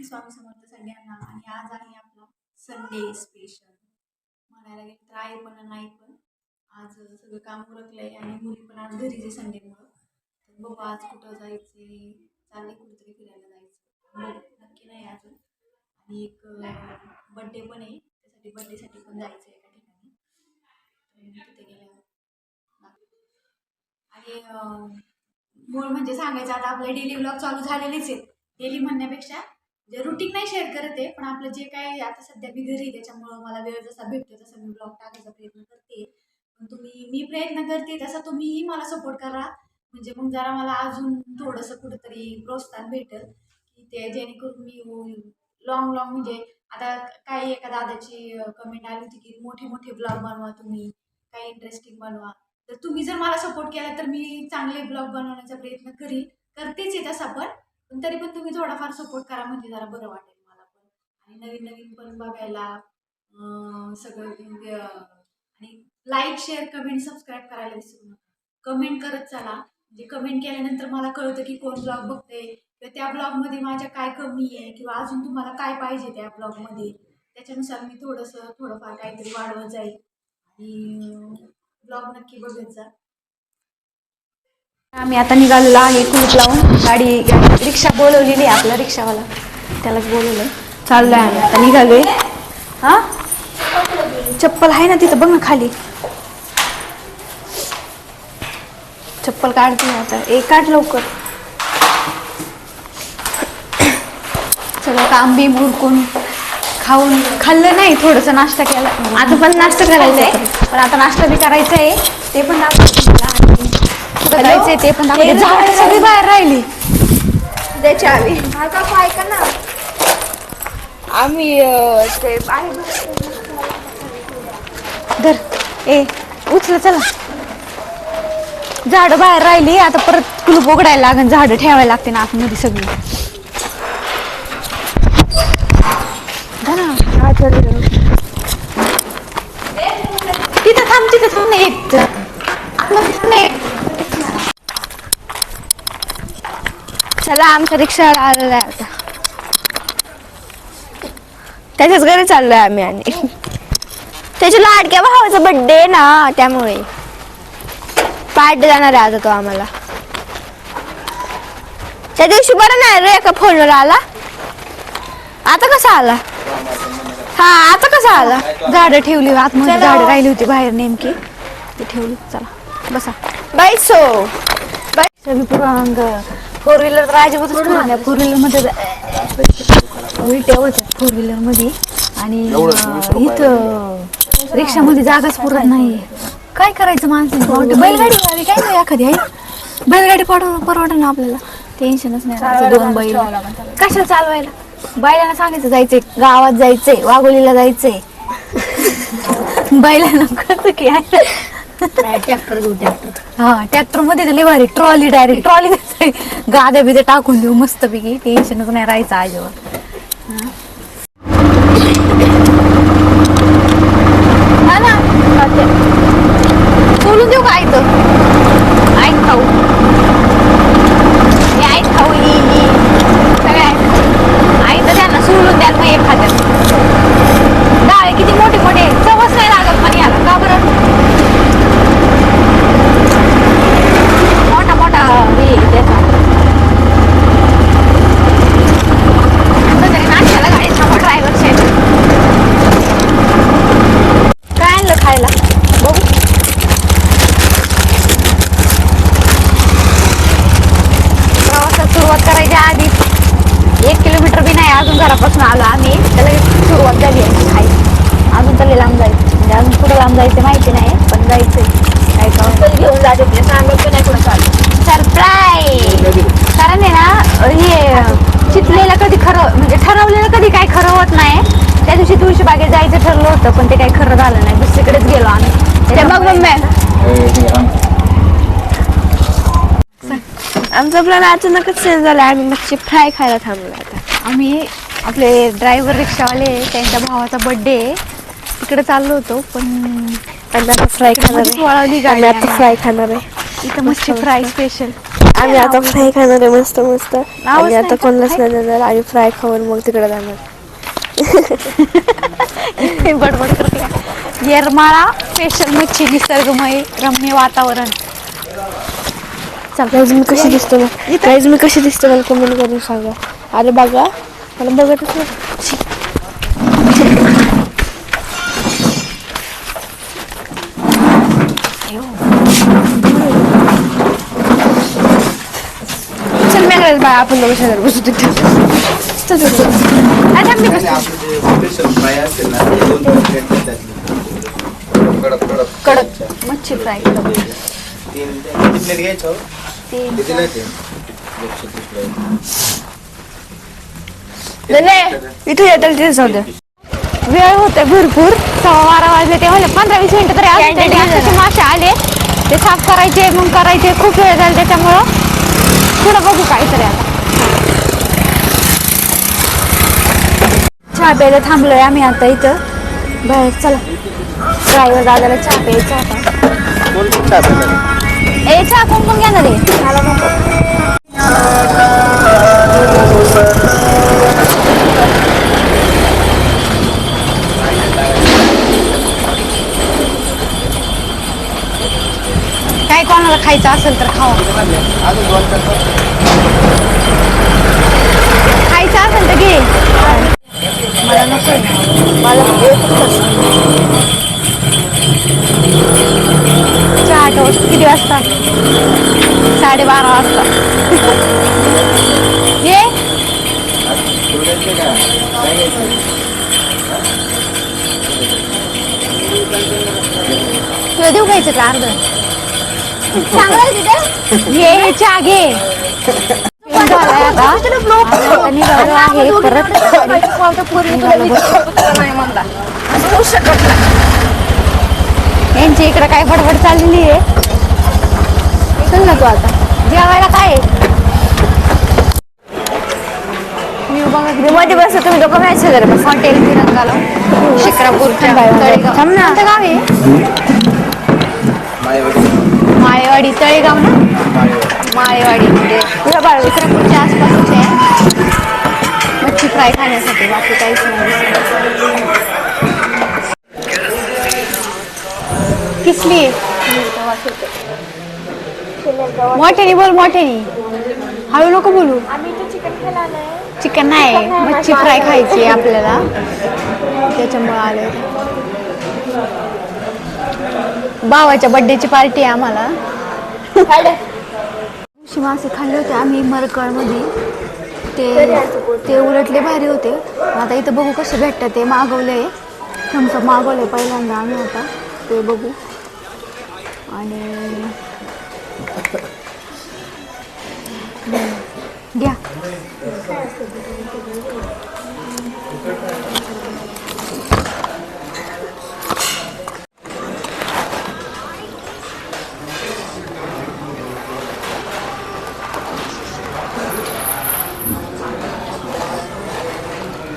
श्री स्वामी समर्थ सगळ्यांना आणि आज आहे आपला संडे स्पेशल म्हणायला गेलं तर आहे पण नाही पण. आज सगळं काम उरकलंय आणि मुली पण आज घरीच आहे संडेमुळं तर बघू आज कुठं जायचे चालले कुठेतरी फिरायला जायचं. नक्की नाही अजून. आणि एक बड्डे पण आहे. त्यासाठी बड्डेसाठी पण जायचं आहे एका ठिकाणी. तिथे गेल्यावर. आणि मूळ म्हणजे सांगायचं आता आपले डेली ब्लॉग चालू झालेलेच आहेत. डेली म्हणण्यापेक्षा म्हणजे रुटीन नाही शेअर करत आहे पण आपलं जे काय आता सध्या मी घरी त्याच्यामुळं मला वेळ जसा भेटतो तसा मी ब्लॉग टाकायचा प्रयत्न करते. पण तुम्ही मी प्रयत्न करते तसा तुम्हीही मला सपोर्ट करा. म्हणजे मग जरा मला अजून थोडंसं कुठंतरी प्रोत्साहन भेटेल की ते जेणेकरून मी लॉंग लॉंग म्हणजे आता काही एका दादाची कमेंट आली होती की मोठे मोठे ब्लॉग बनवा तुम्ही काही इंटरेस्टिंग बनवा. तर तुम्ही जर मला सपोर्ट केला तर मी चांगले ब्लॉग बनवण्याचा प्रयत्न करीन. करतेच आहे तसा पण. पण तरी पण तुम्ही थोडाफार सपोर्ट करा म्हणजे जरा बरं वाटेल मला पण. आणि नवीन नवीन पण बघायला सगळं म्हणजे, आणि लाईक शेअर कमेंट सबस्क्राईब करायला विसरू नका. कमेंट करत चला. म्हणजे कमेंट केल्यानंतर मला कळतं की कोण ब्लॉग बघते किंवा त्या ब्लॉगमध्ये माझ्या काय कमी आहे किंवा अजून तुम्हाला काय पाहिजे त्या ब्लॉगमध्ये त्याच्यानुसार मी थोडंसं थोडंफार काहीतरी वाढवत जाईल. आणि ब्लॉग नक्की बघत जा. आम्ही आता निघालेलो आहे कुलूप लावून. गाडी रिक्षा बोलवलेली आहे आपला रिक्षावाला. त्यालाच बोलवलं चाललंय आम्ही आता. निघालोय. हा? चप्पल आहे ना तिथं. बघ ना खाली. चप्पल काढते आता. एक काढ लवकर. सगळं काम बी उरकून खाऊन खाल्लं नाही. थोडंसं नाश्ता केला. आता पण नाश्ता करायचा आहे. पण आता नाश्ता बी करायचा आहे. ते पण दाखवते जायचंय ते पण दाखवते. झाड सगळी बाहेर राहिली. ऐका ना? आम्ही अं, ते आहे धर. ए उचल चला. झाडं बाहेर राहिली आता परत कुलूप उघडायला लागेल झाडं ठेवायला लागते ना आतमध्ये सगळी धर ना. तिथं थांब तिथं थांब नाही येत आतमध्ये थांब नाही येत. चला आमच्या रिक्षाला आलेला आहे आता. त्याच्याच घरी चाललोय आम्ही आणि. त्याच्या लाडक्या भावाचा बर्थडे ना त्यामुळे. पार्टी जाणार आहे आता तो आम्हाला. त्या दिवशी बरं नाही रे एका फोनवर आला. आता कसा आला? हा आता कसा आला? झाडं ठेवली आतमध्ये चला. झाडं राहिली होती बाहेर नेमकी. ती ठेवली चला बसा. बाई सो. सगळी पुरांग फोर व्हीलर तर अजिबातच फोर व्हीलरमध्ये उलट्या होत्या फोर व्हीलरमध्ये. आणि इथं रिक्षामध्ये जागाच पुरत नाही. काय करायचं माणसाने? बैलगाडी गाडी काय नाही एखादी आहे? बैलगाडी पडव परवडा ना आपल्याला. टेन्शनच नाही. दोन बैल. कशाला चालवायला? बैलांना सांगायचं जायचंय गावात जायचंय वाघोलीला जायचंय. बैलांना कळतं की आहे हा ट्रॅक्टरमध्ये तर लय भारी ट्रॉली डायरेक्ट ट्रॉली गाद्या बिद्या टाकून देऊ मस्त पैकी टेन्शनच नाही राहायचं आजीवर. हा. ना. देऊ का ऐक ऐक खाऊ हे आईत खाऊ ही ही सगळे आईत द्या ना सोडून द्या मग एक खात्यात डाळे किती मोठे मोठे चवच नाही लागत पण याला का बरं मोठा मोठा हे त्याचा कुठंतरी नाश्त्याला गाडी थांबा ड्रायव्हर साहेब काय आणलं खायला बघू प्रवासात सुरुवात करायच्या आधी एक किलोमीटर बी नाही अजून घरापासून आलो आम्ही त्याला सुरुवात झाली आहे खाई अजून तरी लांब जायचं म्हणजे अजून कुठं लांब जायचं माहिती नाही पण जायचंय काय का घेऊन जाते ते. सांगत पण नाही कुठं चालू सरप्राईज कारण आहे ना हे चितलेलं कधी खरं म्हणजे ठरवलेलं कधी काय खरं होत नाही. त्या दिवशी तुळशी बागेत जायचं ठरलं होतं पण ते काही खरं झालं नाही. दुसरीकडेच गेलो आम्ही. ते बघ मम्मी आमचा प्लॅन अचानकच चेंज झाला. आम्ही मच्छी फ्राय खायला थांबलो आता. आम्ही आपले ड्रायव्हर रिक्षावाले त्यांच्या भावाचा बर्थडे तिकडे चाललो होतो पण आम्ही आता फ्राय खाणार आहे. वळवली गाडी आम्ही आता आम्ही. फ्राय खाणार आहे. इथं मच्छी फ्राय स्पेशल आम्ही आता फ्राय खाणार आहे मस्त मस्त. आणि आता? कोणालाच नाही देणार. आणि फ्राय खाऊन मग तिकडे जाणार. बडबड करते येरमाळा स्पेशल मच्छी निसर्गमय रम्य वातावरण. गाईज मी कशी दिसतो ना गाईज मी कशी दिसतो मला कमेंट करून सांगा. अरे बघा मला बघतच नाही. छी. चल मी बा आपण दोघं शेजारी बसू तिथे. चल, मी स्पेशल फ्राय असेल ना ते दोन कडक कडक. कडक. मच्छी फ्राय कडक तीन किती प्लेट घ्यायचं हो? तीन. किती नाही ते एकशे तीस प्लेट. नाही, नाही. इथे येतात तिथे जाऊ दे वेळ होते भरपूर. सव्वा बारा वाजले ते म्हणजे पंधरा वीस मिनिटं तरी अजून मासे आले. ते साफ करायचे मग करायचे. खूप वेळ झाला त्याच्यामुळं. पुढं बघू काहीतरी आता. चहा प्यायला थांबलोय आम्ही आता इथं. बाहेर चला. ड्रायव्हर दादाला चहा प्यायचा आता. कोण कुठं आपल्याला? ए चहा कोण कोण घेणार आहे मला नको. काय कोणाला खायचं असेल तर खावा. खायचं असेल तर घे. मला नको. मला चहा टोस्ट किती वाजता? साडेबारा वाजता. ये. तुला देऊ घ्यायचं का अर्ध? ये चहा घे. झालाय आता आता निघालो आहे परत निघालो बस. यांची इकडे काय बडबड चाललेली आहे? चल ना तू आता. जेवायला काय? मी बघा मध्ये बसतो तुम्ही दोघं मॅच बस. हॉटेल तिरंगाला. शिक्रापूरच्या तळेगाव. थांब ना. कोणतं गाव आहे? मायवाडी माळेवाडी तळेगाव ना? मायवाडी माळेवाडी म्हणजे शिक्रापूरच्या आसपासचे आहे. मच्छी फ्राय खाण्यासाठी बाकी काहीच नाही. किसली? मोठ्यानी बोल मोठ्यानी. हळू नको बोलू. चिकन नाही मच्छी फ्राय खायची आपल्याला. त्याच्यामुळे आले भावाच्या बर्थडेची पार्टी आहे आम्हाला. दिवशी मासे खाल्ले होते आम्ही मरकळमध्ये. ते ते उलटले भारी होते. आता इथं बघू कसे भेटतात ते मागवले थम्सअप मागवले पहिल्यांदा आम्ही आता. ते बघू. आणि घ्या.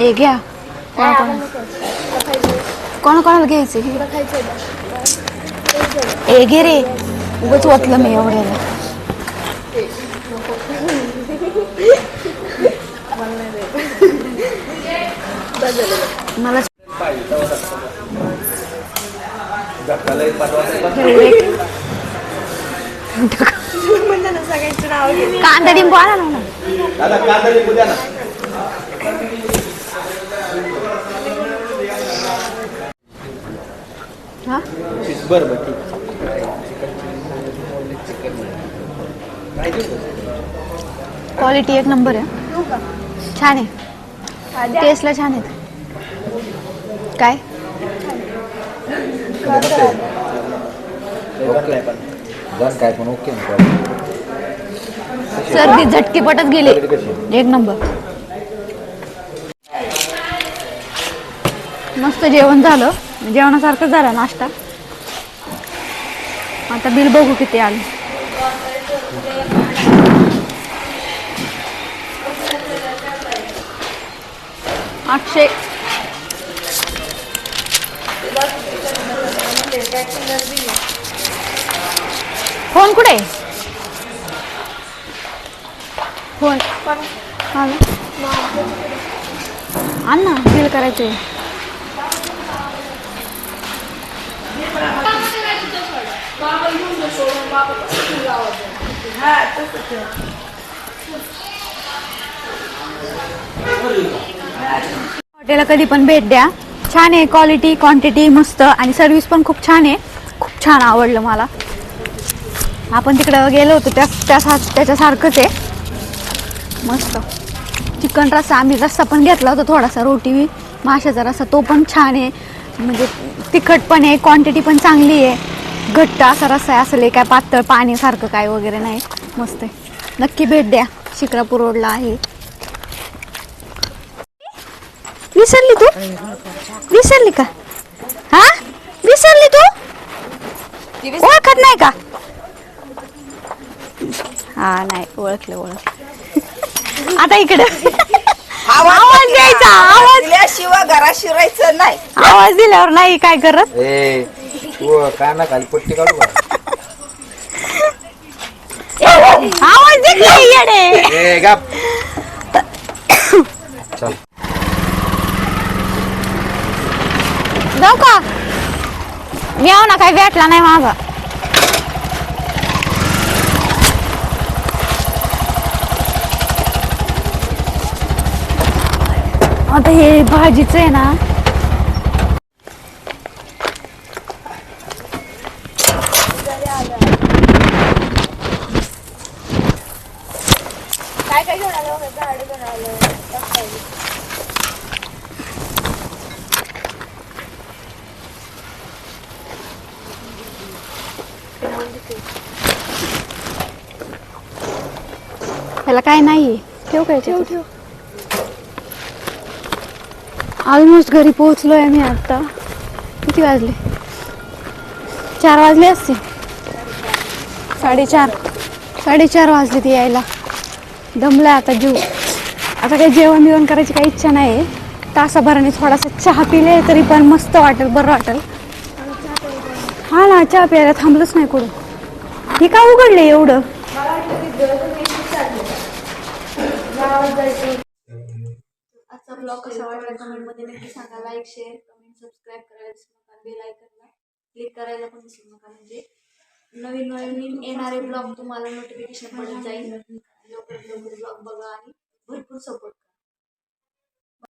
ए घ्या. कोणा कोणाला घ्यायचे ए घे रे. उगाच वाटलं मी एवढ्याला. मला कांदा डिंबू आणा ना कांदा लिंबू द्या ना. हा? बरं बरं ठीक क्वालिटी एक नंबर आहे. छान आहे. टेस्टला छान आहेत. काय? काय पण ओके सर्दी झटकीपटच गेली. एक नंबर मस्त जेवण झालं. जेवणासारखं झाला नाश्ता. आता बिल बघू किती आलं. आठशे. फोन कुठे? फोन. आण ना बिल आहे हॉटेलला कधी पण भेट द्या. छान आहे क्वालिटी क्वांटिटी मस्त आणि सर्विस पण खूप छान आहे. खूप छान आवडलं मला. आपण तिकडं गेलो होतो त्या त्या त्याच्यासारखंच आहे. मस्त. चिकन रस्सा आम्ही रस्सा पण घेतला होता थोडासा रोटी माशाचा रस्सा तो पण छान आहे. म्हणजे तिखट पण आहे क्वांटिटी पण चांगली आहे. घट्ट असा रस्सा आहे असं लय काय पातळ पाण्यासारखं काय वगैरे नाही. मस्त आहे. नक्की भेट द्या. शिक्रापूर रोडला आहे. विसरली तू? विसरली का? हा? विसरली तू? ओळखत नाही का? हा नाही. ओळखलं ओळख आता इकडे. आवाज द्यायचा आवाज. दिल्याशिवाय घरात शिरायचं नाही. आवाज दिल्यावर नाही काय करत? ए तू काना खाली पट्टी काढू का? आवाज येडे. ए गप. चल. जाऊ का? मी ना काही भेटला नाही माझा. आता हे भाजीच आहे ना. त्याला काय नाही ठेव काय ठेव ठेव. ऑलमोस्ट घरी पोहोचलोय मी आता. किती वाजले? चार वाजले असते साडेचार. साडेचार वाजले ती यायला. दमलाय आता जीव. आता काही जेवण बिवण करायची काही इच्छा नाही तासाभराने थोडासा चहा पिले तरी पण मस्त वाटेल बरं वाटेल. हा ना चहा प्यायला थांबलंच नाही कुठं. हे का उघडले एवढं? ब्लॉग कसा वाटला कमेंटमध्ये नक्की सांगा. लाईक शेअर कमेंट सबस्क्राईब करायला विसरू नका बेल आयकनला क्लिक करायला पण विसरू नका. म्हणजे नवीन नवीन येणारे ब्लॉग तुम्हाला नोटिफिकेशन पडत जाईल. लवकरात लवकर ब्लॉग बघा आणि भरपूर सपोर्ट करा.